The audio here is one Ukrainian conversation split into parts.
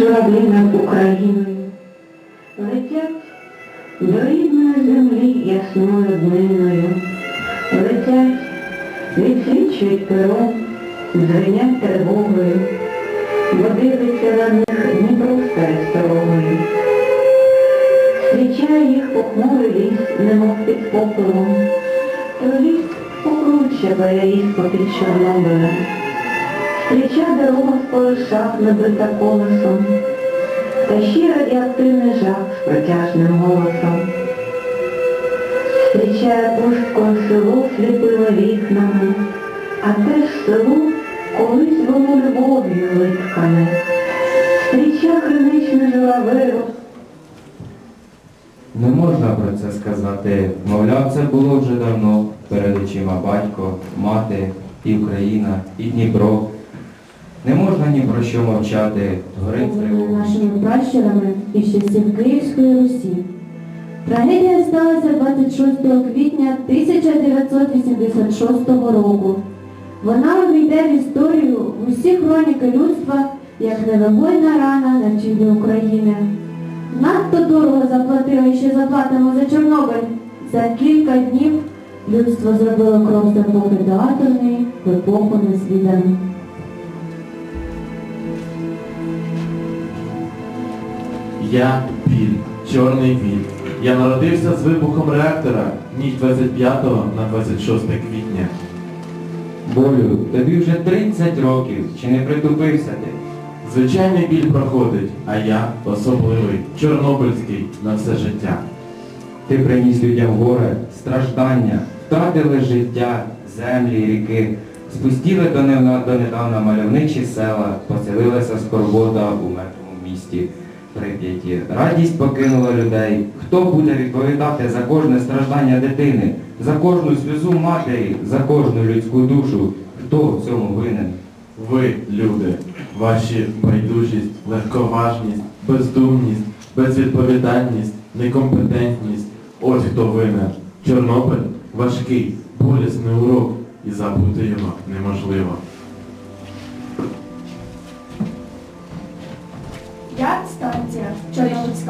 журавлі над Україною. Летять до рідної землі ясною дниною. Летять, відсвічують пером, дзвенять тривогою, бо дивиться на них Дніпро старою. Зустрічає їх похмурий ліс, немов під попелом. То ліс покруче бере під Чорнобилем. Стріча дорога в полосах набита колесом, та ще радіоактивний жах з протяжним голосом. Зустрічає пусткою село сліпило вікнами, а те ж село колись було любов'ю виткане. Стріча криничне журавело, Не можна про це сказати. Мовляв, це було вже давно. Перед очима батько, мати, і Україна, і Дніпро. Не можна ні про що мовчати. Горить тривога. нашими пращурами із часів Київської Русі. Трагедія сталася 26 квітня 1986 року. Вона увійде в історію в усі хроніки людства як невибойна рана на чілі України. Надто дорого заплатили і ще заплатимо за Чорнобиль. За кілька днів людство зробило крок з епохи до атомної в епоху незвідану. Я біль, чорний біль. Я народився з вибухом реактора ніч 25 на 26 квітня. Болю, тобі вже 30 років. Чи не притупився ти? Звичайний біль проходить, а я особливий, чорнобильський на все життя. Ти приніс людям горе, страждання, втратили життя, землі, ріки, спустіли донедавна, донедавна мальовничі села, поселилася скорбота у мертвому місті Прип'яті. Радість покинула людей. Хто буде відповідати за кожне страждання дитини, за кожну сльозу матері, за кожну людську душу? Хто в цьому винен? Ви, люди, ваші байдужість, легковажність, бездумність, безвідповідальність, некомпетентність. Ось хто винен. Чорнобиль важкий, болісний урок, і забути його неможливо.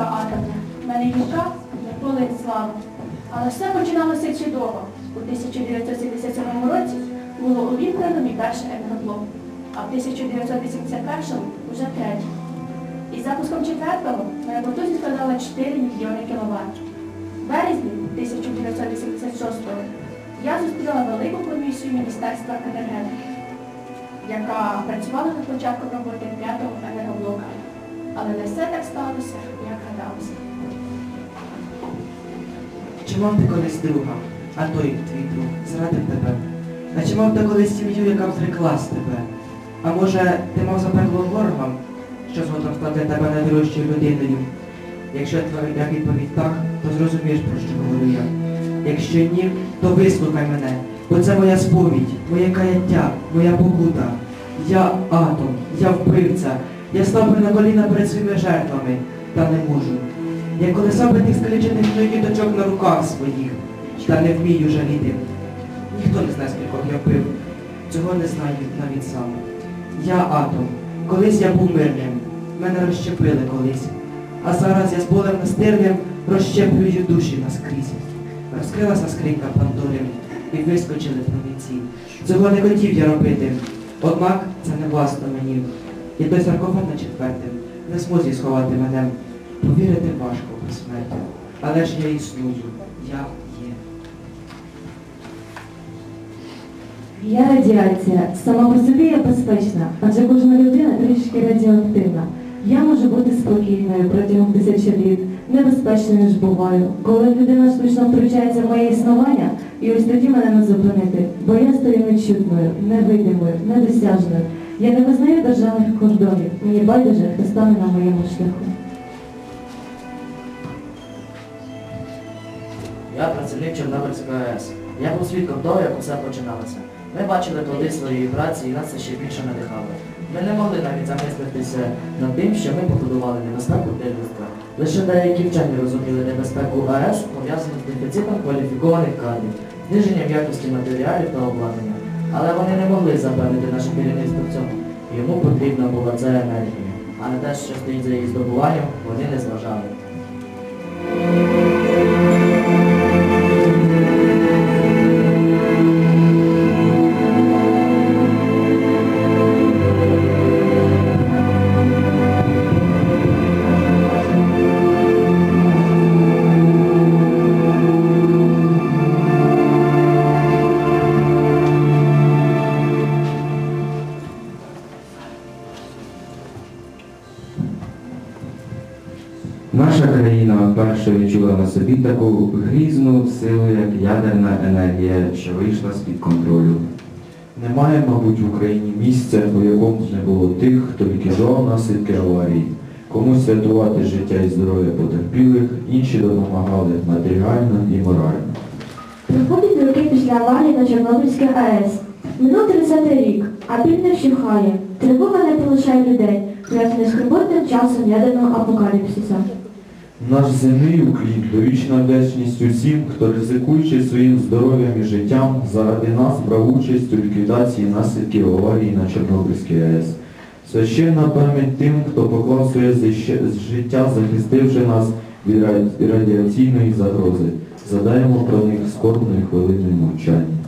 Чорнобильська атомна. Мене гірка не полить славу. Але все починалося чудово. У 1977 році було увімкнено мій перший енергоблок, а в 1981 вже третій. Із запуском четвертого моя потужність складала 4 мільйони кіловат. В березні 1986-го я зустріла велику комісію Міністерства енергетики, яка працювала над початком роботи п'ятого енергоблока. Але не все так сталося, як гадалося. Чи мав ти колись друга, а той твій друг зрадив тебе? А чи мав ти колись сім'ю, яка взреклась тебе? А може, ти мав запеклого ворога, що згодом став тебе найдорожчою людиною? Якщо твоя відповідь так, то зрозумієш, про що говорю я. Якщо ні, то вислухай мене, бо це моя сповідь, моє каяття, моя покута. Я атом, я вбивця, я би на коліна перед своїми жертвами, та не можу. Я колесав тих скалічених діточок на руках своїх, та не вмію жаліти. Ніхто не знає, скількох я вбив. Цього не знаю навіть сам. Я атом. Колись я був мирним. Мене розщепили колись. А зараз я з болем настирним розщеплюю душі наскрізь. Розкрилася скринька Пандори і вискочили провінці. Цього не хотів я робити. Однак це не власно мені. І той саркофаг на четвертим не змозі сховати мене. Повірити важко про смерть. Але ж я існую. Я є. Я радіація. Сама по собі я безпечна, адже кожна людина трішки радіоактивна. Я можу бути спокійною протягом тисячі літ, небезпечною ж буваю. Коли людина штучно втручається в моє існування, і ось тоді мене не зупинити, бо я стою нечутною, невидимою, недосяжною. Я не визнаю державних кордонів. Мені байдуже, хто стане на моєму шляху. Я працівник Чорнобильської АЕС. Я був свідком того, як усе починалося. Ми бачили плоди своєї праці і нас це ще більше надихало. Ми не могли навіть замислитися над тим, що ми побудували небезпеку для людства. Лише деякі вчені розуміли небезпеку АЕС, пов'язану з дефіцитом кваліфікованих кадрів, зниженням якості матеріалів та обладнання. Але вони не могли запевнити наше керівництво в цьому. Йому потрібна була ця енергія. а на те, що стоїть за її здобуванням, вони не зважали. Наша країна вперше відчула на собі таку грізну силу, як ядерна енергія, що вийшла з-під контролю. Немає, мабуть, в Україні місця, у якому не було тих, хто ліквідував наслідки аварії. Комусь рятувати життя і здоров'я потерпілих, інші допомагали матеріально і морально. Проходять роки після аварії на Чорнобильській АЕС. Минув 30 рік, а біль не вщухає. Тривога не полишає людей, пов'язаних з скорботним часом ядерного апокаліпсиса. Наш земний уклін, довічна вдячність усім, хто ризикуючи своїм здоров'ям і життям, заради нас брав участь у ліквідації наслідків аварії на Чорнобильській АЕС. Священна пам'ять тим, хто поклав своє життя, захистивши нас від радіаційної загрози. Задаємо про них скорбною хвилиною мовчання.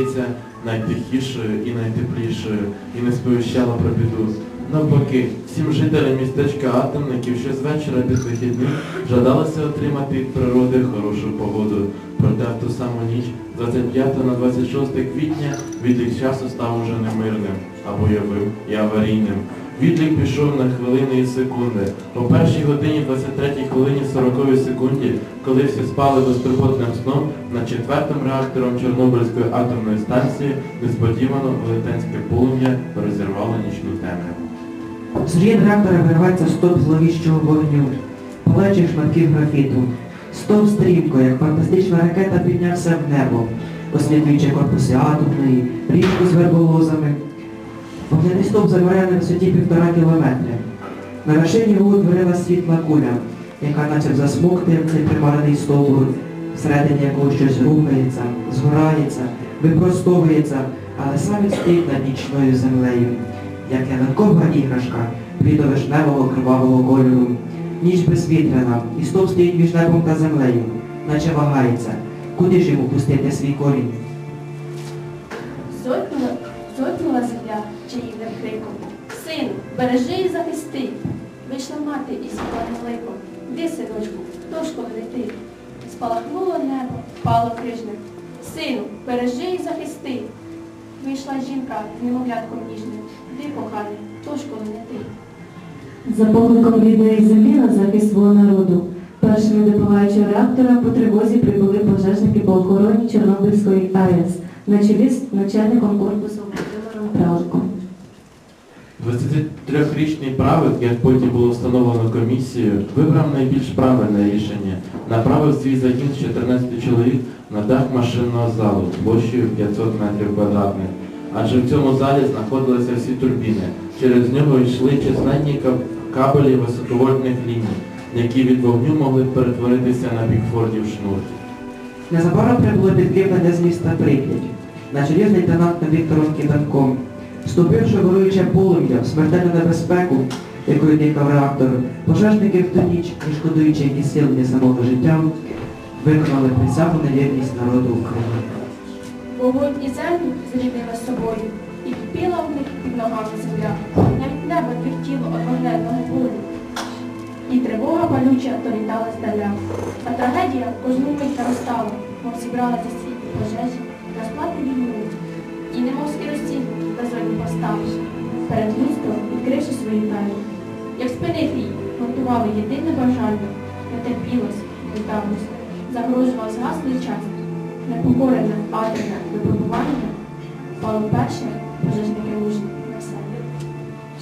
Здається, найтихішою і найтеплішою, і не сповіщала про біду. Навпаки, всім жителям містечка Атомників ще з під вихідних жадалося отримати від природи хорошу погоду. Проте в ту саму ніч, 25 на 26 квітня, відлік часу став уже немирним, а бойовим і аварійним. Відлік пішов на хвилини і секунди. О першій годині 23 хвилині 40 секунді, коли всі спали безтурботним сном, над четвертим реактором Чорнобильської атомної станції несподівано велетенське полум'я розірвало нічну темряву. Руїн реактора виривається стовп зловіщого вогню, палаючих шматків графіту. Стовп стрімко, як фантастична ракета, піднявся в небо, освітлюючи корпуси атомної, річку з верболозами. Вогняний стовп замирає на висоті півтора кілометри. На вершині його утворила світла куля, яка наче засмоктує цей примарений стовбур, всередині якого щось рухається, згорається, випростовується, але сам він стоїть над нічною землею як ялинкова іграшка блідовишневого кривавого кольору. Ніч безвітряна, і стовп стоїть між небом та землею, наче вагається. Куди ж йому пустити свій корінь? Бережи і захисти. Вийшла мати із світлим ликом. Де, синочку, до школи лети. Спалахнуло небо, впало крижник. Сину, бережи і захисти. Вийшла жінка немовлятком ніжним. Де, коханий, до школи не ти. За покликом рідної землі на захист свого народу. Першими до реактора по тривозі прибули пожежники по охороні Чорнобильської АЕС на чолі з начальником корпусу Володимиром Правком. 23-річний правик, як потім було встановлено комісією, вибрав найбільш правильне рішення. Направив свій загін з 14 чоловік на дах машинного залу площею 500 метрів квадратних. Адже в цьому залі знаходилися всі турбіни. Через нього йшли численні кабелі високовольтних ліній, які від вогню могли перетворитися на бікфордів шнур. Незабаром прибуло підкріплення з міста Прип'ять, на чолі з лейтенантом Віктором Киданком. Вступивши в горуюче полум'я смертельну небезпеку, якою дихав реактор, пожежники в ту ніч, не шкодуючи ні сил, ні самого життя, виконали присягу на вірність народу України. Вогонь і землю зріднила з собою, і кипіла в них під ногами земля. Навіть небо тремтіло від вогненного болю. І тривога палюча долітала здаля. А трагедія кожну мить наростала, мов зібралася світ пожежі, розплати війну. І немов скірості поставиш, перед містом відкривши свої двері. Як спинити її, гуртували єдине бажання, не терпілось, не давалось, загрожував згаслий час. Непокорене атомне випробування впало перше пожежники мужні на себе.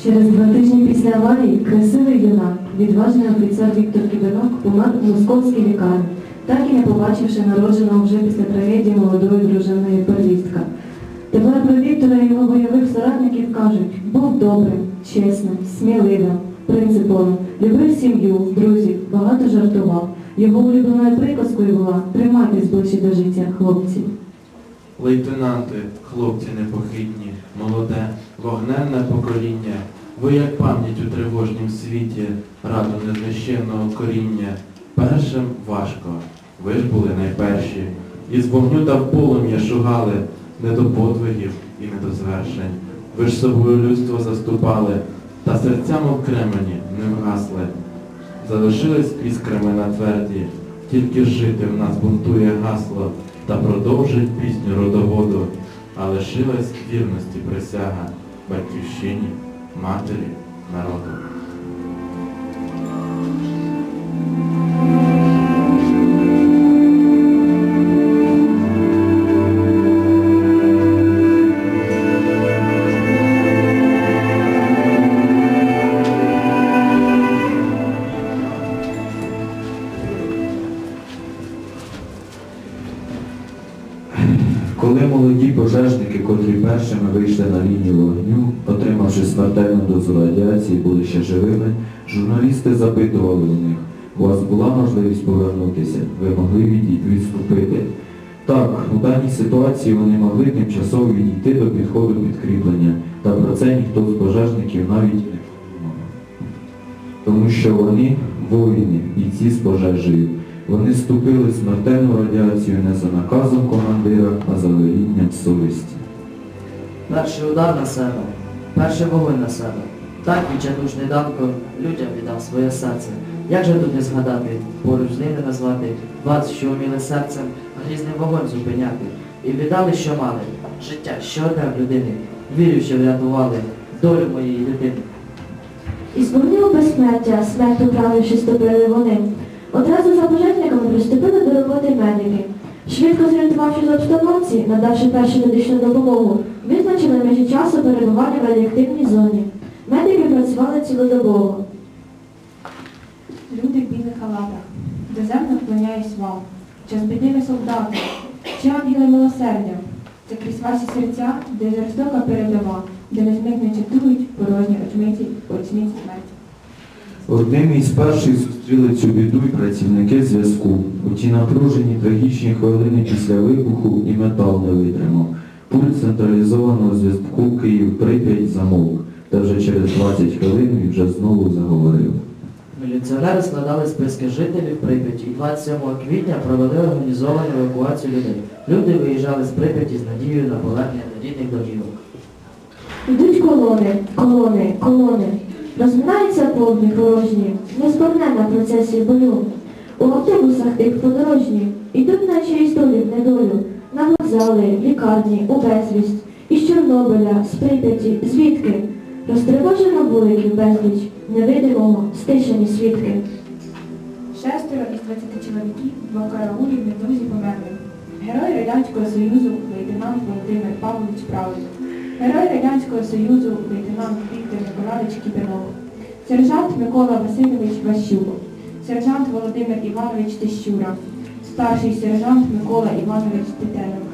Через два тижні після аварії красивий юнак, відважний офіцер Віктор Кібенок помер у московській лікарні, так і не побачивши народженого вже після трагедії молодої дружини первістка. Тепер про Віктора і його бойових соратників кажуть, був добрим, чесним, сміливим, принциповим, любив сім'ю, друзів, багато жартував. Його улюбленою приказкою була «Тримайтесь ближче до життя, хлопці». Лейтенанти, хлопці непохитні, молоде, вогненне покоління, ви як пам'ять у тривожнім світі, раду незнищенного коріння. Першим важко, ви ж були найперші, із вогню та в полум'я шугали, не до подвигів і не до звершень. Ви ж собою людство заступали, та серцями в кремені не вгасли. Залишились іскрами на тверді, тільки жити в нас бунтує гасло, та продовжить пісню родоводу, а лишилась вірності присяга батьківщині, матері, народу. Першими вийшли на лінію вогню, отримавши смертельну дозу радіації, були ще живими, журналісти запитували у них, у вас була можливість повернутися, ви могли відступити. Так, у даній ситуації вони могли тимчасово відійти до підходу підкріплення, та про це ніхто з пожежників навіть не подумав. Тому що вони воїни, бійці з пожежею. Вони ступили смертельну радіацію не за наказом командира, а за велінням совісті. Перший удар на себе, перший вогонь на себе. Так відчайдушний Данко людям віддав своє серце. Як же тут не згадати, поруч з ними назвати вас, що вміли серцем грізний вогонь зупиняти. І віддали, що мали, життя, що одне в людини, вірю, що врятували долю моєї дитини. Із вогню безсмертя, смерть управивши ступили вони. Одразу за пожежниками приступили до роботи медики. Швидко зорієнтувавшись в обстановці, надавши першу медичну допомогу, визначили межі часу перебування в радіоактивній зоні. Медики працювали цілодобово. Люди в білих халатах, доземно вклоняюсь вам. Час біди ви солдати, чи ангели милосердя. Це крізь ваші серця, де жорстока передова, де незмигно чатують порожні очмиті, очниці смерті. Одними із перших зустріли цю біду й працівники зв'язку. У ті напружені трагічні хвилини після вибуху і метал не витримав. Пульт централізованого зв'язку Київ Прип'ять замовк, та вже через 20 хвилин він вже знову заговорив. Міліціонери складали списки жителів Прип'яті і 27 квітня провели організовану евакуацію людей. Люди виїжджали з Прип'яті з надією на повернення до рідних домівок. Йдуть колони, колони, колони. Розминаються повні порожні, незборне на процесі бою. У автобусах тих подорожні, ідуть наче із долі в недолю, вокзали, лікарні, у безвість, із Чорнобиля, з Прип'яті, звідки? Розтривожено вуликів безліч, невидимого, стишені свідки. Шестеро із 20 чоловіків, двох караулів недовзі померли. Герой Радянського Союзу, лейтенант Володимир Павлович Правий. Герой Радянського Союзу, лейтенант Віктор Миколаївич Кіпенов. Сержант Микола Васильович Ващук. Сержант Володимир Іванович Тищура. Старший сержант Микола Іванович Титенок.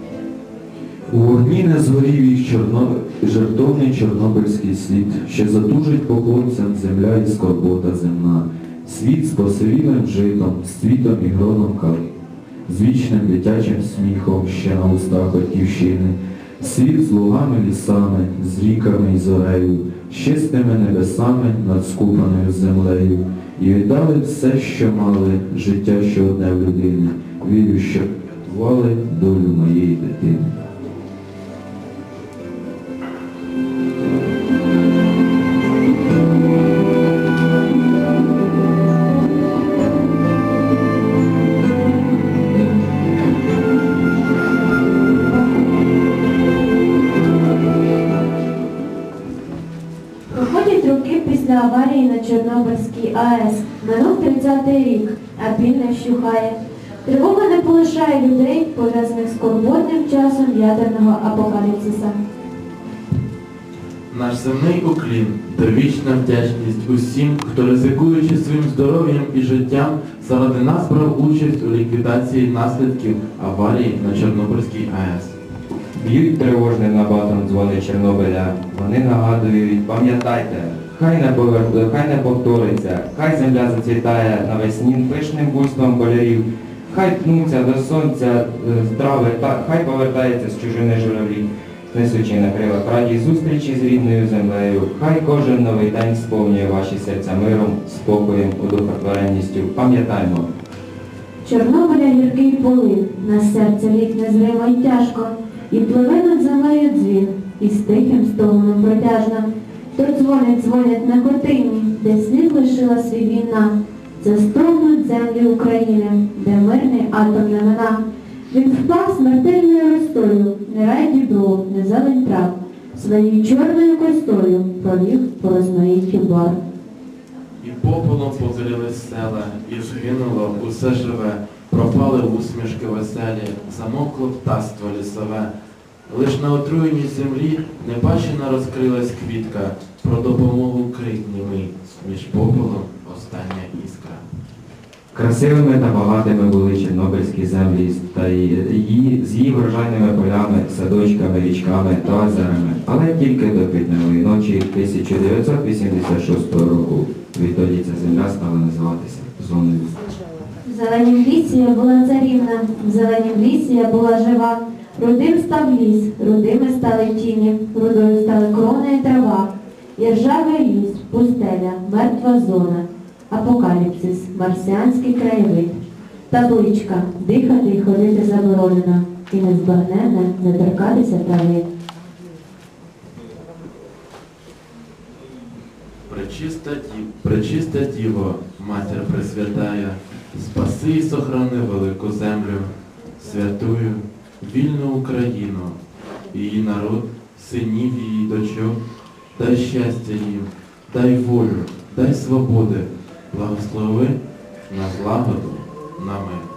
У вогні не згорів їх чорно... жертовний чорнобильський слід, ще затужить по хлопцям земля і скорбота земна. Світ з посивілим житом, з цвітом і гроном кал, з вічним дитячим сміхом ще на устах батьківщини. Світ з лугами лісами, з ріками і зорею, з чистими небесами над скупаною землею. І віддали все, що мали, життя, що одне в людини. Вірю, що врятували долю моєї дитини. Часом ядерного апокаліпсиса. Наш земний уклін та вічна вдячність усім, хто ризикуючи своїм здоров'ям і життям, заради нас брав участь у ліквідації наслідків аварії на Чорнобильській АЕС. Б'ють тривожним набатом дзвони Чорнобиля. Вони нагадують, пам'ятайте, хай не повер... хай не повториться, хай земля зацвітає навесні пишним буйством кольорів, хай пнуться до сонця е, трави, та хай повертається з чужини журавлі, несучи на крилах раді зустрічі з рідною землею. Хай кожен новий день сповнює ваші серця миром, спокоєм, удовлетворенністю. Пам'ятаймо, Чорнобиля гіркий полив, на серце ліг незримо й тяжко, і пливе над землею дзвін, і з тихим стогоном протяжно. То дзвонять, дзвонять на котині, де слід лишила свій війна. Це стогнуть землі України, де мирний атом не мина. Він впав смертельною ростою, не рай дібро, не зелень трав. Своєю чорною костою провів по розмаїтті бар. І попелом покорились села, і згинуло усе живе, пропали усмішки веселі, замокло птаство лісове. Лиш на отруєній землі небачена розкрилась квітка, про допомогу крик німий, між попелом остання іскра. Красивими та багатими були чорнобильські землі та її, з її врожайними полями, садочками, річками та озерами. Але тільки до квітневої ночі 1986 року відтоді ця земля стала називатися зоною. В зеленім лісі я була царівна, в зеленім лісі я була жива. Рудим став ліс, рудими стали тіні, рудою стали крона і трава. І ржавий ліс, пустеля, мертва зона. Апокаліпсис, марсіанський краєвид. Табличка дихати і ходити заборонено. І незбагненне не торкатися трави. Пречиста пречиста діво, матір Пресвятая, спаси і сохрани велику землю, святую, вільну Україну, її народ, синів її дочок, дай щастя їм, дай волю, дай свободи, благослови на злагоду, на мир.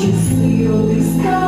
you feel this time?